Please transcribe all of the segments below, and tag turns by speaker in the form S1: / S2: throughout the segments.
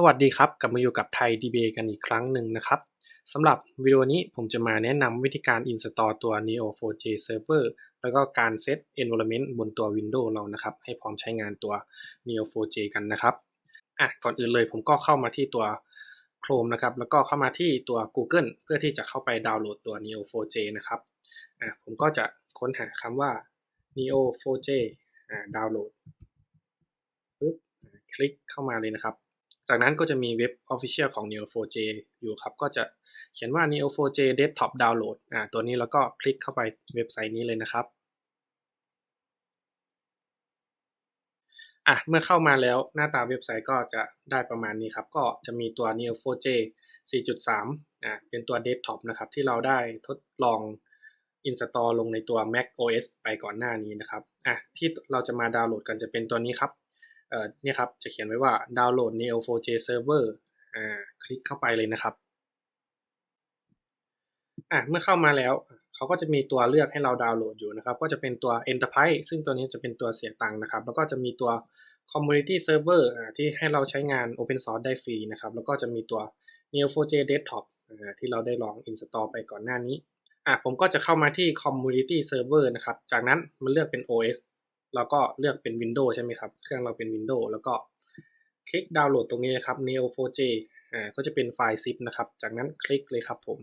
S1: สวัสดีครับกลับมาอยู่กับไทย DBA กันอีกครั้งหนึ่งนะครับสำหรับวิดีโอนี้ผมจะมาแนะนำวิธีการ install ตัว Neo4j Server แล้วก็การเซต environment บนตัว Windows เรานะครับ ให้พร้อมใช้งานตัว Neo4j กันนะครับอะก่อนอื่นเลยผมก็เข้ามาที่ตัว Chrome นะครับ แล้วก็เข้ามาที่ตัว Google เพื่อที่จะเข้าไปดาวน์โหลดตัว Neo4j นะครับอะผมก็จะค้นหาคำว่า Neo4j อ่าดาวน์โหลดปึ๊บคลิกเข้ามาเลยนะครับ จากนั้นก็จะมีเว็บ Official ของ Neo4j อยู่ครับ ก็จะเขียนว่า Neo4j Desktop Download อ่าตัวนี้แล้วก็คลิกเข้าไปเว็บไซต์นี้เลยนะครับอะเมื่อเข้ามาแล้วหน้าตาเว็บไซต์ก็จะได้ประมาณนี้ครับ ก็จะมีตัว Neo4j 4.3อ่าเป็นตัว Desktop นะครับ ที่เราได้ทดลอง install ลงในตัว Mac OS ไปก่อนหน้านี้นะครับอะที่เราจะมาดาวน์โหลดกันจะเป็นตัวนี้ครับ เอ่อเนี่ยครับจะเขียนไว้ว่าดาวน์โหลด Neo4j Server อ่าคลิกเข้าไปเลยนะครับอะเมื่อเข้ามาแล้วเขาก็จะมีตัวเลือกให้เราดาวน์โหลดอยู่นะครับ ก็จะเป็นตัว Enterprise ซึ่งตัวนี้จะเป็นตัวเสียตังค์นะครับ แล้วก็จะมีตัว Community Server อ่าที่ให้เราใช้งาน Open Source ได้ฟรีนะครับ แล้วก็จะมีตัว Neo4j Desktop อ่าที่เราได้ลอง install ไปก่อนหน้านี้อะผมก็จะเข้ามาที่ Community Server นะครับ จากนั้นมันเลือกเป็น OS เราก็เลือกเป็น Windows ใช่ไหมครับ เครื่องเราเป็น Windows แล้วก็คลิกดาวน์โหลดตรงนี้นะครับ Neo4j อ่าก็จะเป็นไฟล์ zip นะครับ จากนั้นคลิกเลยครับผม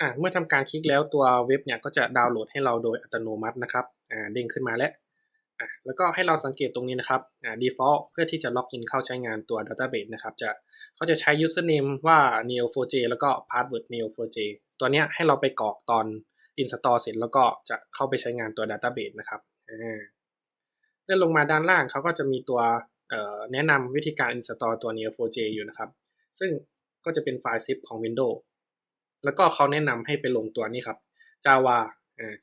S1: อ่าเมื่อทำการคลิกแล้วตัวเว็บเนี่ยก็จะดาวน์โหลดให้เราโดยอัตโนมัตินะครับ อ่าเด้งขึ้นมาแล้วอ่าแล้วก็ให้เราสังเกตตรงนี้นะครับ อ่า default เพื่อที่จะล็อกอินเข้าใช้งานตัว database นะครับ จะเขาจะใช้ username ว่า neo4j แล้วก็ password neo4j ตัวเนี้ยให้เราไปกรอกตอน install เสร็จแล้วก็จะเข้าไปใช้งานตัว database นะครับเลื่อนลงมาด้านล่างเขาก็จะมีตัวแนะนำวิธีการ install ตัว neo4j อยู่นะครับ ซึ่งก็จะเป็นไฟล์ zip ของ Windows แล้วก็เขาแนะนำให้ไปลงตัวนี้ครับ Java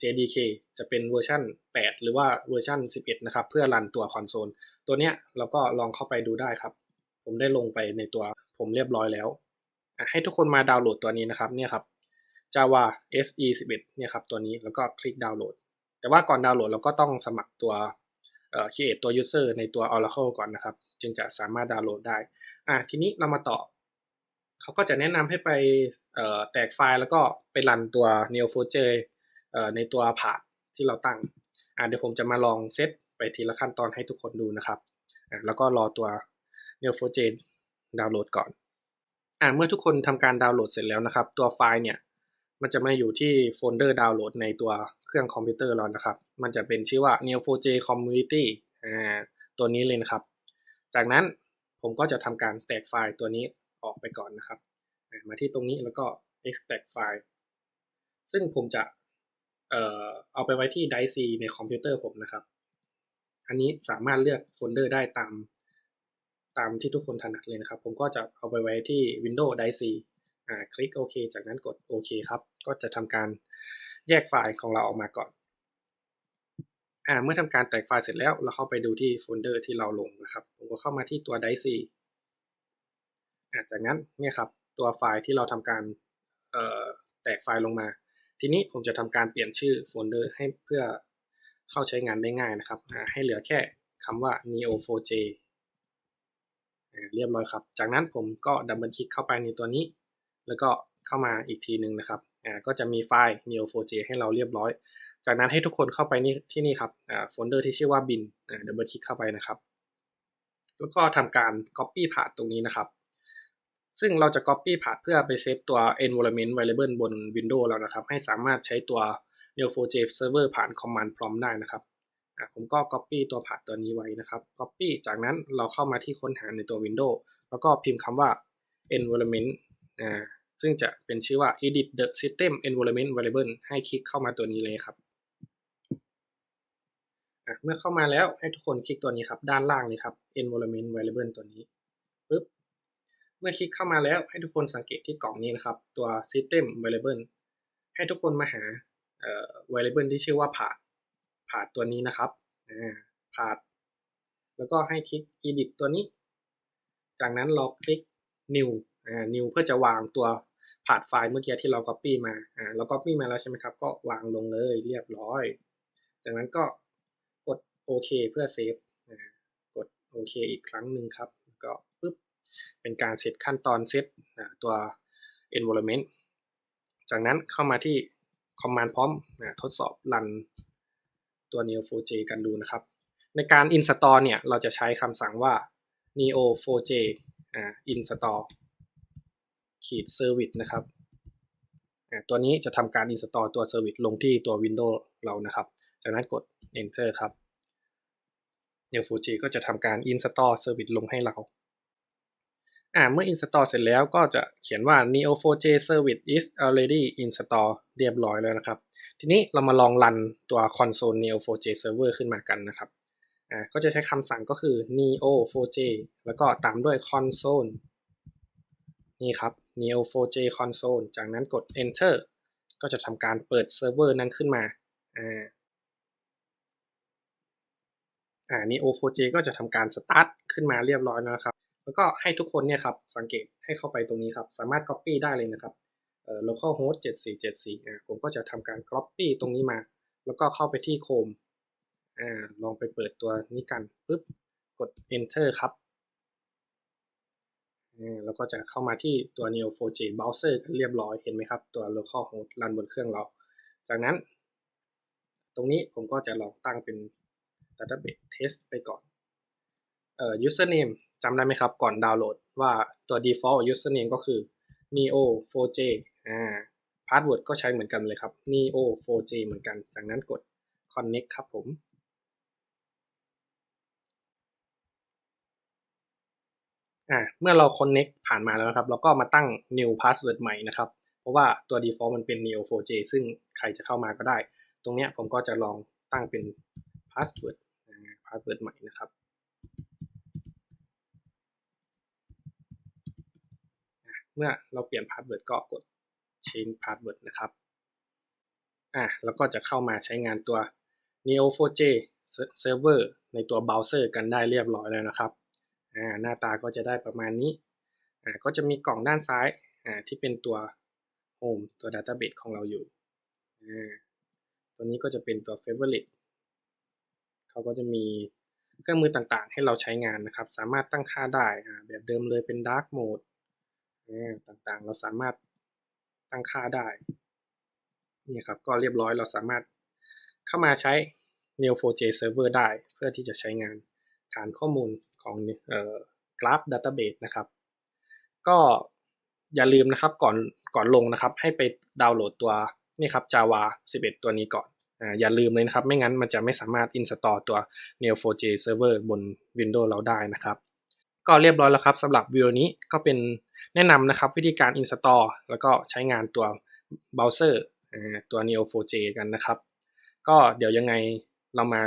S1: JDK จะเป็นเวอร์ชัน8 หรือว่าเวอร์ชัน11 นะครับ เพื่อรันตัวคอนโซล ตัวเนี้ยเราก็ลองเข้าไปดูได้ครับ ผมได้ลงไปในตัวผมเรียบร้อยแล้ว ให้ทุกคนมาดาวน์โหลดตัวนี้นะครับ เนี่ยครับ Java SE 11เนี่ยครับตัวนี้แล้วก็คลิกดาวน์โหลด แต่ว่าก่อนดาวน์โหลดเราก็ต้องสมัครตัวเอ่อ create ตัว user ในตัว Oracle ก่อนนะครับ จึงจะสามารถดาวน์โหลดได้อะทีนี้เรามาต่อ เขาก็จะแนะนำให้ไปเอ่อแตกไฟล์แล้วก็ไปรันตัว Neo4j เอ่อในตัวพาที่เราตั้งอะเดี๋ยวผมจะมาลองเซตไปทีละขั้นตอนให้ทุกคนดูนะครับอะแล้วก็รอตัว Neo4j ดาวน์โหลดก่อนอะเมื่อทุกคนทำการดาวน์โหลดเสร็จแล้วนะครับ ตัวไฟล์เนี่ย มันจะมาอยู่ที่โฟลเดอร์ดาวน์โหลดในตัวเครื่องคอมพิวเตอร์เรานะครับ มันจะเป็นชื่อว่า neo4j community อ่าตัวนี้เลยนะครับ จากนั้นผมก็จะทำการแตกไฟล์ตัวนี้ออกไปก่อนนะครับ มาที่ตรงนี้แล้วก็ extract ไฟล์ ซึ่งผมจะเอ่อเอาไปไว้ที่ drive C ในคอมพิวเตอร์ผมนะครับ อันนี้สามารถเลือกโฟลเดอร์ได้ตาม ตามที่ทุกคนถนัดเลยนะครับ ผมก็จะเอาไปไว้ที่ Windows drive C คลิกโอเคจากนั้นกดโอเคครับ ก็จะทำการแยกไฟล์ของเราออกมาก่อนอ่าเมื่อทำการแตกไฟล์เสร็จแล้ว เราเข้าไปดูที่โฟลเดอร์ที่เราลงนะครับ ผมก็เข้ามาที่ตัว drive อ่าจากนั้นเนี่ยครับตัวไฟล์ที่เราทำการเอ่อแตกไฟล์ลงมา ทีนี้ผมจะทำการเปลี่ยนชื่อโฟลเดอร์ให้เพื่อเข้าใช้งานได้ง่ายนะครับให้เหลือแค่คำว่า neo4j เรียบร้อยครับ จากนั้นผมก็ดับเบิลคลิกเข้าไปในตัวนี้ แล้วก็เข้ามาอีกทีหนึ่งนะครับอ่าก็จะมีไฟล์ neo4j ให้เราเรียบร้อย จากนั้นให้ทุกคนเข้าไปนี่ที่นี่ครับอ่าโฟลเดอร์ที่ชื่อว่า bin อ่าดับเบิลคลิกเข้าไปนะครับ แล้วก็ทำการ copy path ตรงนี้นะครับ ซึ่งเราจะ copy path เพื่อไปเซฟตัว environment variable บน Windows แล้วนะครับ ให้สามารถใช้ตัว neo4j server ผ่าน command prompt ได้นะครับอ่าผมก็ copy ตัว path ตัวนี้ไว้นะครับ copy จากนั้นเราเข้ามาที่ค้นหาในตัว Windows แล้วก็พิมพ์คำว่า environment อ่า ซึ่งจะเป็นชื่อว่า edit the system environment variable ให้คลิกเข้ามาตัวนี้เลยครับเมื่อเข้ามาแล้วให้ทุกคนคลิกตัวนี้ครับ ด้านล่างเลยครับ environment variable ตัวนี้ปึ๊บเมื่อคลิกเข้ามาแล้วให้ทุกคนสังเกตที่กล่องนี้นะครับ ตัว system variable ให้ทุกคนมาหา variable ที่ชื่อว่า path path ตัวนี้นะครับ path แล้วก็ให้คลิก edit ตัวนี้ จากนั้นเราคลิก new new เพื่อจะวางตัว ผ่านไฟล์เมื่อกี้ที่เรา copy มา อ่า เรา copy มาแล้วใช่ไหมครับ ก็วางลงเลยเรียบร้อย จากนั้นก็กดโอเคเพื่อเซฟกดโอเคอีกครั้งหนึ่งครับ ก็ปึ๊บ เป็นการเซตขั้นตอนเซตตัว environment จากนั้นเข้ามาที่ command prompt ทดสอบรันตัว neo4j กันดูนะครับ ในการ install เนี่ย เราจะใช้คำสั่งว่า neo4j install ขีด service นะครับตัวนี้จะทำการ install ตัว service ลงที่ตัว Windows เรานะครับ จากนั้นกด enter ครับ neo4j ก็จะทำการ install service ลงให้เราอ่าเมื่อ install เสร็จแล้วก็จะเขียนว่า neo4j service is already installed เรียบร้อยแล้วนะครับ ทีนี้เรามาลองรันตัว console neo4j server ขึ้นมากันนะครับอ่าก็จะใช้คำสั่งก็คือ neo4j แล้วก็ตามด้วย console นี่ครับ neo4j console จากนั้นกด enter ก็จะทำการเปิดเซิร์ฟเวอร์นั้นขึ้นมา อ่า อ่า neo4j ก็จะทำการ start ขึ้นมาเรียบร้อยแล้วนะครับ แล้วก็ให้ทุกคนเนี่ยครับ สังเกตให้เข้าไปตรงนี้ครับ สามารถ copy ได้เลยนะครับ เอ่อ localhost 7474อ่าผมก็จะทำการ copy ตรงนี้มา แล้วก็เข้าไปที่ Chrome อ่า ลองไปเปิดตัวนี้กันปุ๊บ กด enter ครับ แล้วก็จะเข้ามาที่ตัว Neo4j browser เรียบร้อยเห็นไหมครับ ตัว localhost รันบนเครื่องเรา จากนั้น ตรงนี้ผมก็จะลองตั้งเป็น database test ไปก่อนเอ่อ username จำได้ไหมครับก่อนดาวน์โหลดว่าตัว default username ก็คือ neo4j อ่า password ก็ใช้เหมือนกันเลยครับ neo4j เหมือนกัน จากนั้นกด connect ครับผม อ่าเมื่อเรา connect ผ่านมาแล้วนะครับ เราก็มาตั้ง new password ใหม่นะครับ เพราะว่าตัว default มันเป็น neo4j ซึ่งใครจะเข้ามาก็ได้ ตรงเนี้ยผมก็จะลองตั้งเป็น password อ่า password ใหม่นะครับเมื่อเราเปลี่ยน password ก็กด change password นะครับอะแล้วก็จะเข้ามาใช้งานตัว neo4j server ในตัวเบราว์เซอร์กันได้เรียบร้อยแล้วนะครับ หน้าตาก็จะได้ประมาณนี้ก็จะมีกล่องด้านซ้ายที่เป็นตัว home ตัว database ของเราอยู่ ตัวนี้ก็จะเป็นตัว favorite เขาก็จะมีเครื่องมือต่างๆ ให้เราใช้งานนะครับ สามารถตั้งค่าได้แบบเดิมเลยเป็น dark mode ต่างๆ เราสามารถตั้งค่าได้ นี่ครับ ก็เรียบร้อยเราสามารถเข้ามาใช้ Neo4j server ได้เพื่อที่จะใช้งานฐานข้อมูล ของเอ่อ Graph Database นะครับ ก็อย่าลืมนะครับก่อนก่อนลงนะครับ ให้ไปดาวน์โหลดตัวนี่ครับ Java 11 ตัวนี้ก่อนออย่าลืมเลยนะครับ ไม่งั้นมันจะไม่สามารถ install ตัว Neo4j server บน Windows เราได้นะครับ ก็เรียบร้อยแล้วครับสำหรับวิดีโอนี้ก็เป็นแนะนำนะครับวิธีการ install แล้วก็ใช้งานตัวเบราว์เซอร์ตัว Neo4j กันนะครับ ก็เดี๋ยวยังไงเรามา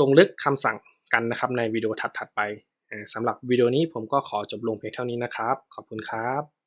S1: ลงลึกคำสั่ง กันนะครับในวิดีโอถัดๆไปสำหรับวิดีโอนี้ผมก็ขอจบลงเพียงเท่านี้นะครับ ขอบคุณครับ